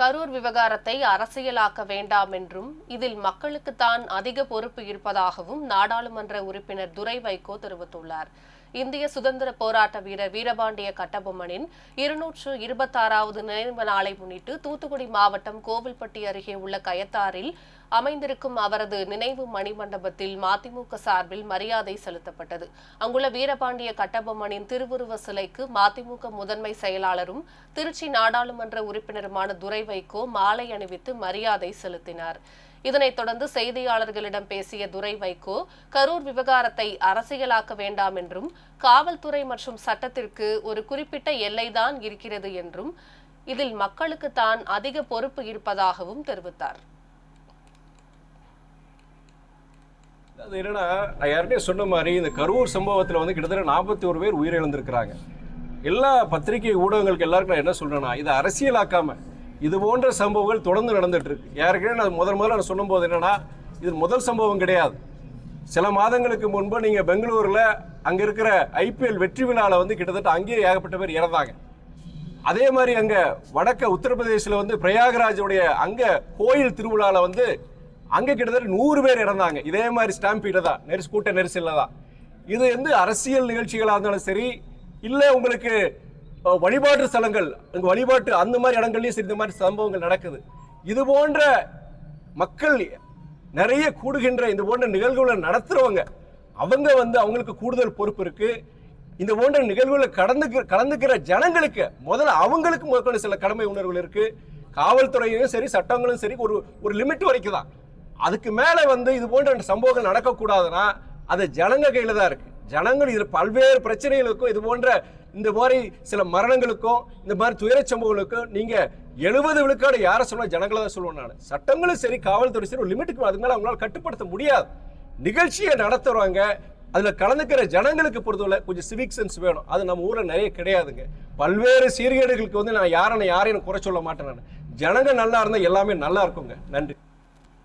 கரூர் விவகாரத்தை அரசியலாக்க வேண்டாம் என்றும் இதில் மக்களுக்குத்தான் அதிக பொறுப்பு இருப்பதாகவும் நாடாளுமன்ற உறுப்பினர் துரை வைகோ தெரிவித்துள்ளார். இந்திய சுதந்திர போராட்ட வீரர் வீரபாண்டிய கட்டபொம்மனின் இருநூற்று இருபத்தாறாவது நினைவு நாளை முன்னிட்டு தூத்துக்குடி மாவட்டம் கோவில்பட்டி அருகே உள்ள கயத்தாரில் அமைந்திருக்கும் அவரது நினைவு மணிமண்டபத்தில் மதிமுக சார்பில் மரியாதை செலுத்தப்பட்டது. அங்குள்ள வீரபாண்டிய கட்டபொம்மனின் திருவுருவ சிலைக்கு மதிமுக முதன்மை செயலாளரும் திருச்சி நாடாளுமன்ற உறுப்பினருமான துரை வைகோ மாலை அணிவித்து மரியாதை செலுத்தினார். இதனைத் தொடர்ந்து செய்தியாளர்களிடம் பேசிய துரை வைகோ கரூர் விவகாரத்தை அரசியலாக்க வேண்டாம் என்றும் காவல்துறை மற்றும் சட்டத்திற்கு ஒரு குறிப்பிட்ட எல்லைதான் இருக்கிறது என்றும் இதில் மக்களுக்கு தான் அதிக பொறுப்பு இருப்பதாகவும் தெரிவித்தார். அது என்னன்னா நான் சொன்ன மாதிரி இந்த கரூர் சம்பவத்தில் வந்து கிட்டத்தட்ட நாற்பத்தி ஒரு பேர் உயிரிழந்திருக்கிறாங்க. எல்லா பத்திரிகை ஊடகங்களுக்கு எல்லாருக்கும் நான் என்ன சொல்றேன்னா இதை அரசியலாக்காம இது போன்ற சம்பவங்கள் தொடர்ந்து நடந்துட்டு இருக்கு ஏற்கனவே நான் முதல் முதல்ல நான் சொல்லும்போது என்னன்னா இது முதல் சம்பவம் கிடையாது. சில மாதங்களுக்கு முன்பு நீங்கள் பெங்களூரில் அங்கே இருக்கிற ஐபிஎல் வெற்றி விழாவில் வந்து கிட்டத்தட்ட அங்கேயே ஏகப்பட்ட பேர் இறந்தாங்க. அதே மாதிரி அங்கே வடக்க உத்தரப்பிரதேசில் வந்து பிரயாகராஜுடைய அங்கே கோயில் திருவிழாவில் வந்து அங்கே கிட்டத்தட்ட நூறு பேர் இறந்தாங்க. இதே மாதிரி ஸ்டாம்பீட்டில் தான். நெரிசு கூட்ட நெரிசலில் தான். இது வந்து அரசியல் நிகழ்ச்சிகளாக இருந்தாலும் சரி இல்லை உங்களுக்கு வழிபாட்டு ஸ்தலங்கள் அங்கே வழிபாட்டு அந்த மாதிரி இடங்கள்லையும் சரி இந்த மாதிரி சம்பவங்கள் நடக்குது. இது போன்ற மக்கள் நிறைய கூடுகின்ற இந்த போன்ற நிகழ்வுகளை நடத்துறவங்க அவங்க வந்து அவங்களுக்கு கூடுதல் பொறுப்பு இருக்குது இந்த போன்ற நிகழ்வுகளை கடந்து கலந்துக்கிற ஜனங்களுக்கு முதல்ல அவங்களுக்கு முதற்கொண்டு சில கடமை உணர்வுகள் இருக்குது காவல்துறையும் சரி சட்டங்களும் சரி ஒரு ஒரு லிமிட் வரைக்கும் தான் அதுக்கு மேலே வந்து இது போன்ற சம்பவங்கள் நடக்கக்கூடாதுன்னா அது ஜனங்க கையில் தான் இருக்குது ஜனங்கள் இதில் பல்வேறு பிரச்சனைகளுக்கும் இது போன்ற இந்த மாதிரி சில மரணங்களுக்கும் இந்த மாதிரி துயரச் சம்பவங்களுக்கும் நீங்கள் எழுபது விழுக்காடு யாரை சொன்னால் ஜனங்களை தான் சொல்லுவேன் நான். சட்டங்களும் சரி காவல்துறை சரி ஒரு லிமிட்டுக்கு அது மேலே அவங்களால கட்டுப்படுத்த முடியாது. நிகழ்ச்சியை நடத்துகிறவங்க அதில் கலந்துக்கிற ஜனங்களுக்கு பொறுத்தவரை கொஞ்சம் சிவிக் சென்ஸ் வேணும். அது நம்ம ஊரில் நிறைய கிடையாதுங்க. பல்வேறு சீர்கேடுகளுக்கு வந்து நான் யாரை யாரையும் குறை சொல்ல மாட்டேன் நான். ஜனங்க நல்லா இருந்தால் எல்லாமே நல்லா இருக்குங்க. நன்றி.